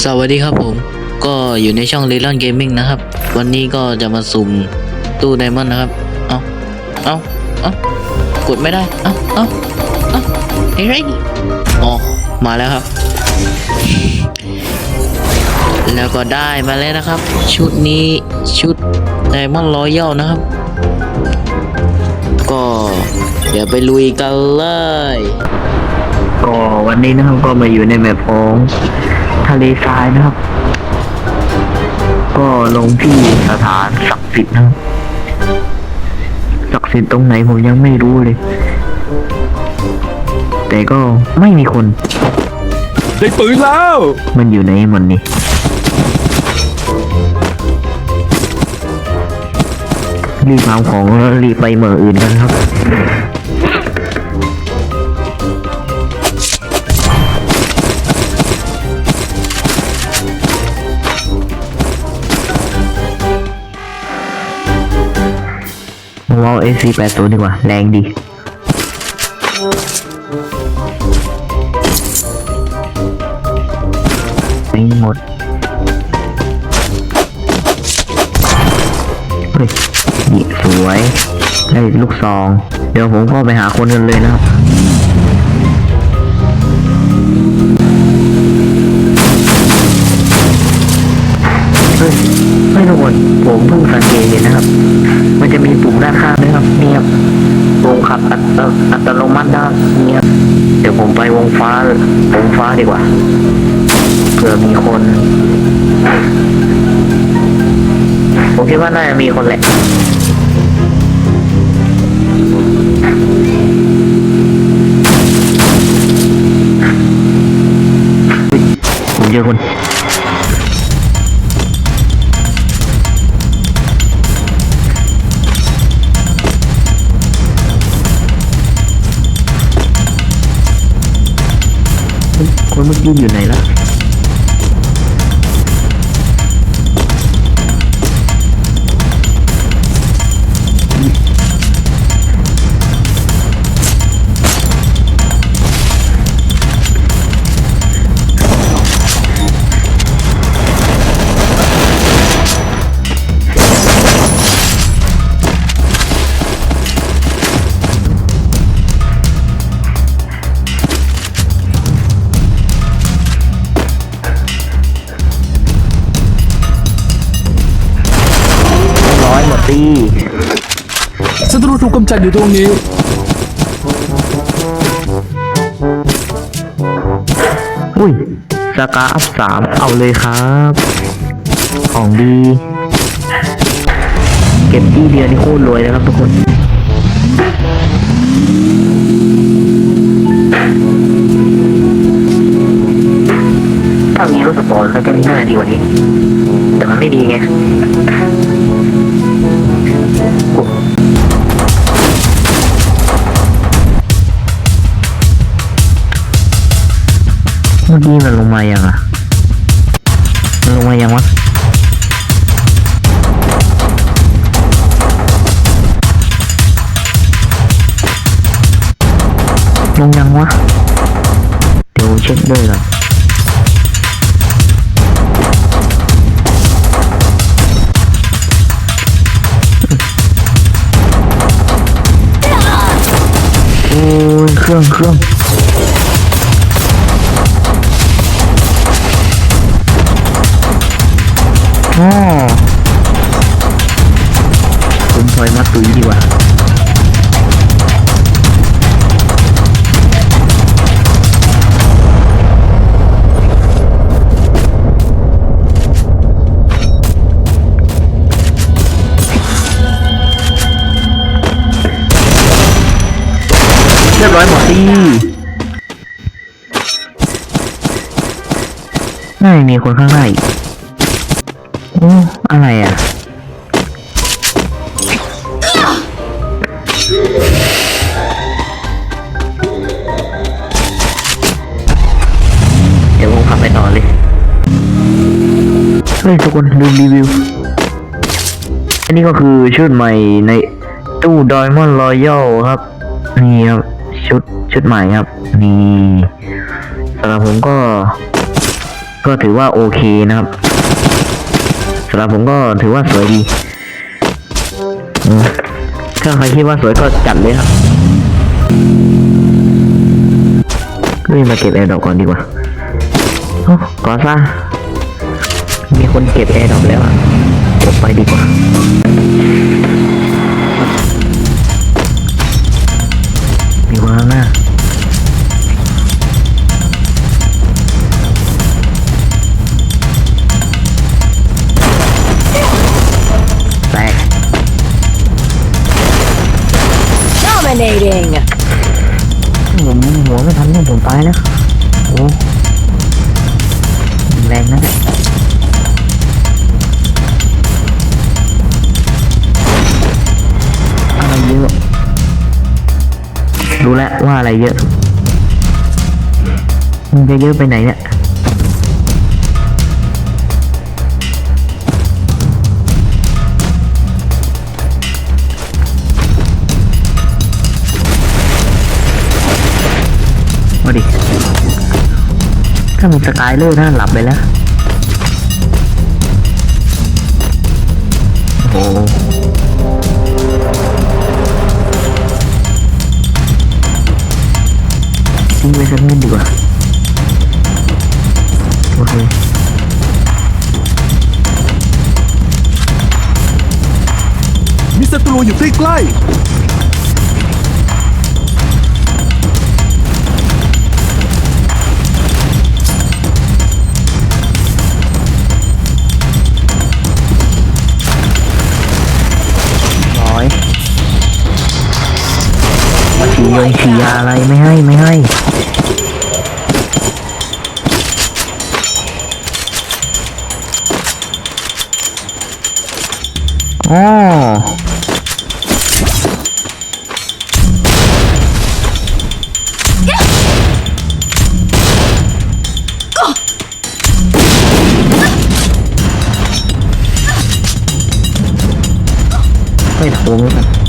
สวัสดีครับผม ก็อยู่ในช่อง l ล l o n Gaming นะครับ วันนี้ก็จะมาสุ่มตู้ไดมอนด์นะครับ เอาเอาเอากดไม่ได้ เอาเอาเอาไอ้ไรอ๋อ มาแล้วครับ แล้วก็ได้มาแล้วนะครับ ชุดนี้ชุดไดมอนด์รอยัลนะครับ ก็เดี๋ยวไปลุยกันเลย ก็วันนี้นะครับก็มาอยู่ในแมปของะเลทรายนะครับ ก็ลงที่สถานศักดิ์สิทธิ์นะครับศักดิ์สิทธิ์ตรงไหนผมยังไม่รู้เลย แต่ก็ไม่มีคน ได้ปืนแล้ว มันอยู่ในมันนี่รีบเอาของแล้วรีบไปเหมืออื่นกันครับ ผมเอา AC80 ดีกว่า แรงดีไม่หมดเฮ้ยนี่สวยได้ลูกซอง เดี๋ยวผมก็ไปหาคนกันเลยนะครับเฮ้ยไม่ทุกคนผมเพิ่งสังเกตเห็นนะครับ จะมีปุ่มด้านข้างด้วยครับเนี่ยบวงขับอัตอัตโนมัติด้านนี้ครับเดี๋ยวผมไปวงฟ้าวงฟ้าดีกว่าเผื่อมีคนผมคิดว่าน่าจะมีคนแหละผมเจอคน คนเมื่อกี้อยู่ไหนล่ะ ศัตรูถูกกำจัดอยู่ตรงนี้ อุ้ยสกาอัพสามเอาเลยครับ ของดี เก็บที่เดียวนี่โคตรรวยนะครับทุกคนถ้ามีรถสปอร์ตก็จะมีหน้าดีกว่านี้ แต่มันไม่ดีไง เมื่อกี้มันลงมายังอะมั คุณพลอยมาตุยดีกว่าเรียบร้อยหมดที่ไม่มีคนข้างหน้าอีก อะไรอะ เดี๋ยวผมขับไปต่อเลย เฮ้ยทุกคนลืมรีวิว อันนี้ก็คือชุดใหม่ในตู้ดอยมอนรอยัลครับ นี่ครับ ชุดชุดใหม่ครับ นี่สำหรับผมก็ ก็ถือว่าโอเคนะครับ สำหรับผมก็ถือว่าสวยดีอืมถ้าใครคิดว่าสวยก็จัดเลยครับนี่มาเก็บแอร์ดอกก่อนดีกว่าโอ้ก่อนซะมีคนเก็บแอร์ดอกแล้วอะเก็บไปดีกว่า ไม่ทันเนี่ยผมตายแล้วโอ้แรงนะอะไรเยอะ รู้แล้วว่าอะไรเยอะ มันจะเยอะไปไหนเนี่ย ถ้ามีสกายเลอร์น่าหลับไปแล้ว โอ้โหทิ้งไว้สักนิดดีกว่า โอเคมีศัตรูอยู่ใกล้ๆ ยาอะไรไม่ให้ไม่ให้อ๋อไม่โค้งกั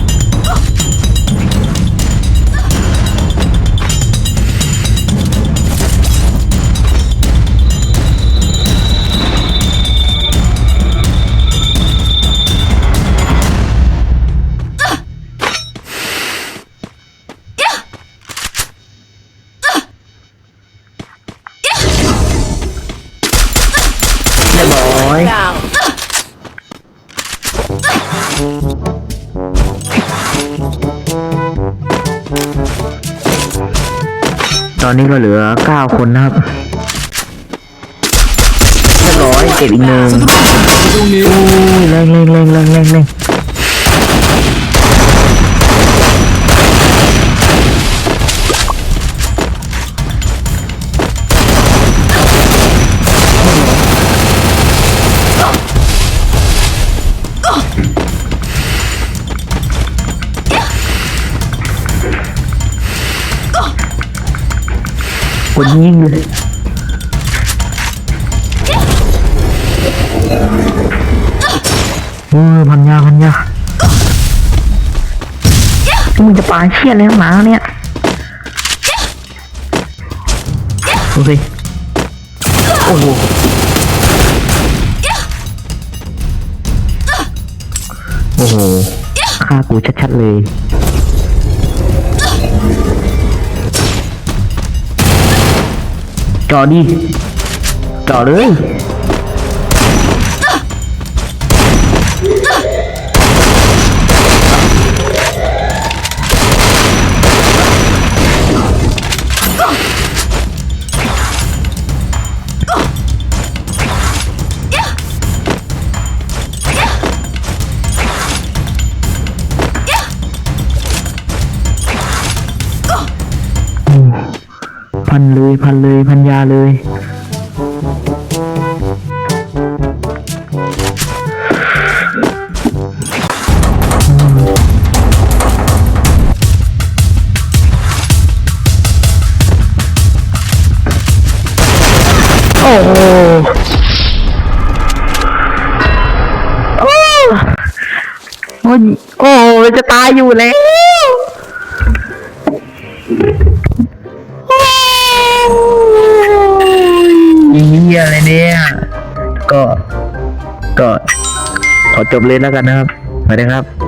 ตอนนี้ก็เหลือเก้าคนนะครับเรียบร้อยเก็บอีกหนึ่งตรงนี้โอ้ยแรงแรงแรงแรงแรง กดยิงเลยเออพันยาพันยามึงจะปาเชี่ยแล้วหมาเนี่ยโอเคโอ้โหโอ้โหฆ่ากูชัดๆเลย จอ เลยพันเลยพันยาเลย โอ้โหโอ้โอ้ยโอ้โหจะตายอยู่แล้ว จบเลยแล้วกันนะครับสวัสดีครับ